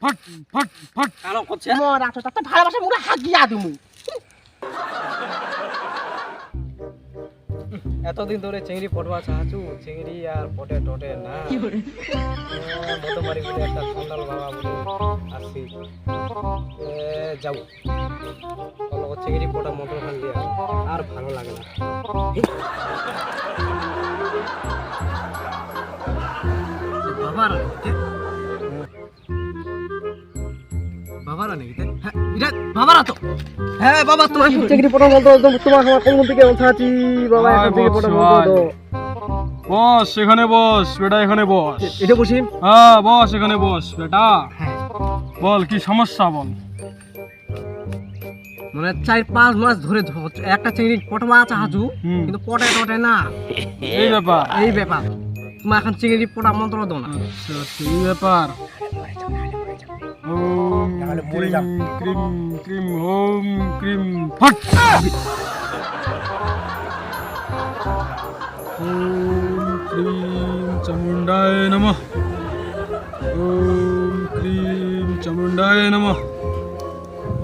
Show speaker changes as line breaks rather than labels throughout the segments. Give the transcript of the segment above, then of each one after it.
ফট ফট ফট।
কালো করছে।
মরা তো তাতে ভালোবাসা মুখে হাগিয়া দিমু।
এতদিন ধরে চিংড়ি পটবা চাহাচু চিংড়ি আর পটে টটে না। মতমারি বলে? একটা সন্ডাল বাবা বলে আসছি। এ, যাব। চিংড়ি পটা মটর খান দিয়ে। আর ভালো লাগে না। বাবার বাবারা নাকি হ্যাঁ এটা বাবারা তো হ্যাঁ বাবা তোমার আমার কোন বাবা থেকে
বস এখানে বস বেটা এখানে বস
এটা বসি
হ্যাঁ বস এখানে বস বেটা
হ্যাঁ
বল কি সমস্যা বল
মানে চার পাঁচ মাস ধরে একটা চিংড়ি পটবা আছে হাজু কিন্তু পটে টটে না
এই ব্যাপার
এই ব্যাপার তোমার এখন চিংড়ি পটা মন্ত্র দাও না
আচ্ছা আচ্ছা, এই ব্যাপার ওম ক্রিম ক্রিম ক্রিম হোম ক্রিম ফট ওম ক্রিম চামুন্ডায় নমঃ ওম ক্রিম চামুন্ডায় নমঃ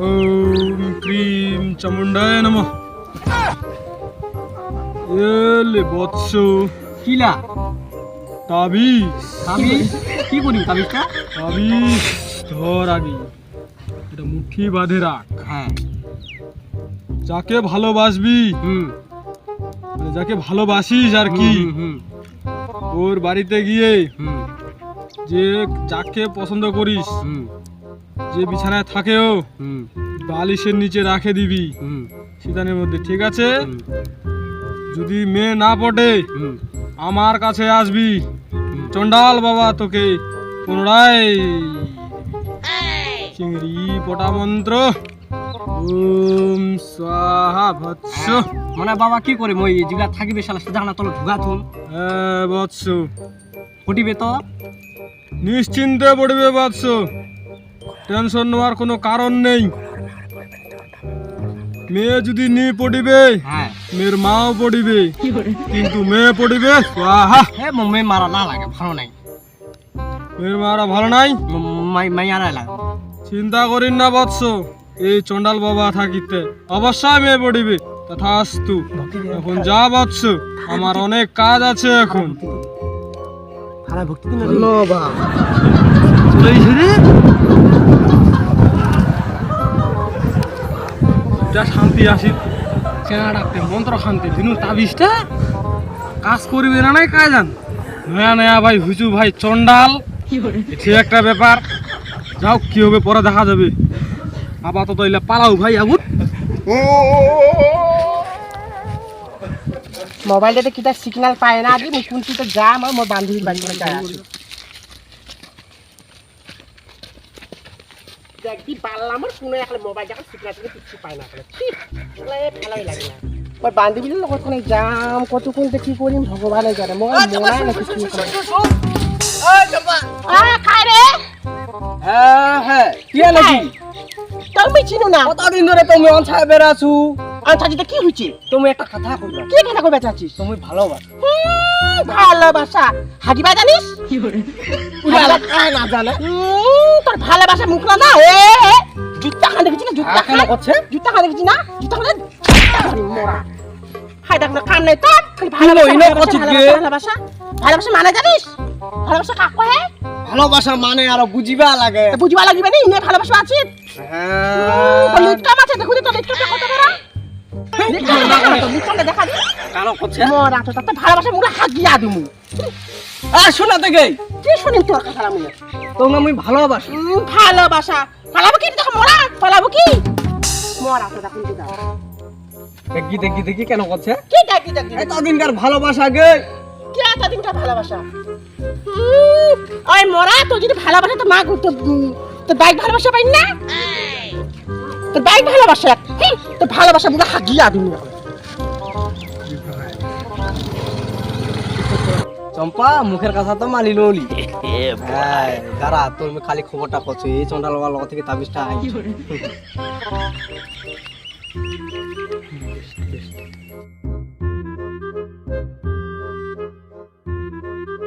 ওম ক্রিম চামুন্ডায় নমঃ এলে বৎস
কিলা
তাবিজ।
তাবিজ? কি করি তাবিজটা?
তাবিজ। ধর আগে। এটা মুঠি বাঁধে রাখ।
হ্যাঁ।
যাকে ভালোবাসবি
হুম।
মানে যাকে ভালোবাসিস আর কি ওর বাড়িতে গিয়ে
হুম।
যে যাকে পছন্দ করিস
হুম।
যে বিছানায় থাকেও
হুম।
বালিশের নিচে রাখে দিবি।
হুম।
শীতানের মধ্যে ঠিক আছে? যদি মেয়ে না পটে
হুম।
আমার কাছে আসবি। চন্ডাল বাবা তোকে পুনরায় চিংড়ি পটা মন্ত্র। ওম স্বাহা ভৎস
মানে বাবা কি করে মই যেগুলা থাকিবে শালা সেজানা তলে ঢুকা
হ্যাঁ বৎস।
ফুটিবে তো?
নিশ্চিন্তে পড়বে বৎস। টেনশন নেওয়ার কোনো কারণ নেই। মেয়ে যদি নি পড়িবে
হ্যাঁ।
মেয়ের মাও পড়িবে। কিন্তু মেয়ে পড়িবে
হ্যাঁ মম্মি মারা না লাগে ভালো নাই।
মেয়ের মারা ভালো নাই?
মাই মাইয়া নাই লাগে
চিন্তা করিন না বৎস। এই চন্ডাল বাবা থাকিতে অবশ্যই মেয়ে পড়িবে। তথা তথাস্তু এখন যা বৎস আমার অনেক কাজ আছে এখন। শান্তি আসি চেনা ডাকতে মন্ত্র শান্তি। দিনু তাবিজটা কাজ করবে না নাই কাজ জান নয়া নয়া ভাই হুজু ভাই চন্ডাল এটি একটা ব্যাপার। যাও কি হবে পরে দেখা যাবে। আপাতত এলে পালাও ভাই আগুন
মোবাইলটাতে কিটা সিগন্যাল পায় না মুই কোনটিতে যাম আর মোর বান্ধবীর বাড়ি করে যাই আসি দেখবি পারলাম আর কোনো একটা মোবাইল যখন থেকে কিচ্ছু পায় না ভালোই লাগে না। কতক্ষণ যে কি করিম ভগবানে জানে। না কিছু তুমি চিনো না।
কতদিন ধরে তুমি অনছায় বেড়াছু
আচ্ছা কি হয়েছে
তুমি একটা কথা কইবা।
কি কথা কবে চাচ্ছিস?
তুমি ভালোবাসো।
ভালোবাসা হাজিবা জানিস?
না জানে।
তোর ভালোবাসা মুখ না এ, জুতা খান দেখেছি না জুতা খান
করছে
জুতা খান দেখেছি না জুতা খান মরা। হাই দেখ না কান নাই তোর। খালি ভালোবাসা ভালোবাসা, ভালোবাসা মানে জানিস? ভালোবাসা কাক কহে
ভালোবাসা মানে আরও বুঝিবা লাগে।
বুঝবা লাগিবে না? ইনে ভালোবাসা আছে।
হ্যাঁ।
লিটকা মাছে দেখুন তো লিটকা কত বড়? লিটকা দেখা দি
কেন করছে।
মরা তো ভালোবাসা হাগিয়া দিমু।
শোনা
কি শুনিম তোর কথা আমি
তোমরা আমি ভালোবাসি।
ভালোবাসা। পালাবো কি? দেখো মরা। পালাবো কি? মরা তো দেখুন কি দাও।
দেখি দেখি দেখি কেন করছে?
কি দেখি দেখি? দেখি।
এতদিনকার ভালোবাসা গে।
কি এত ভালোবাসা? উম, ওই মরা তো যদি ভালোবাসা তো মা তো উম, তো বাইক ভালোবাসা পাই না? তো তাই ভালোবাসা এক তো ভালোবাসা মুখে হাগিয়ে আদিন
চম্পা মুখের কথা তো মানি নলি। দাঁড়া তোর খালি খবরটা করছ এই চন্ডাল বাবার থেকে তাবিজটা আই Thank you.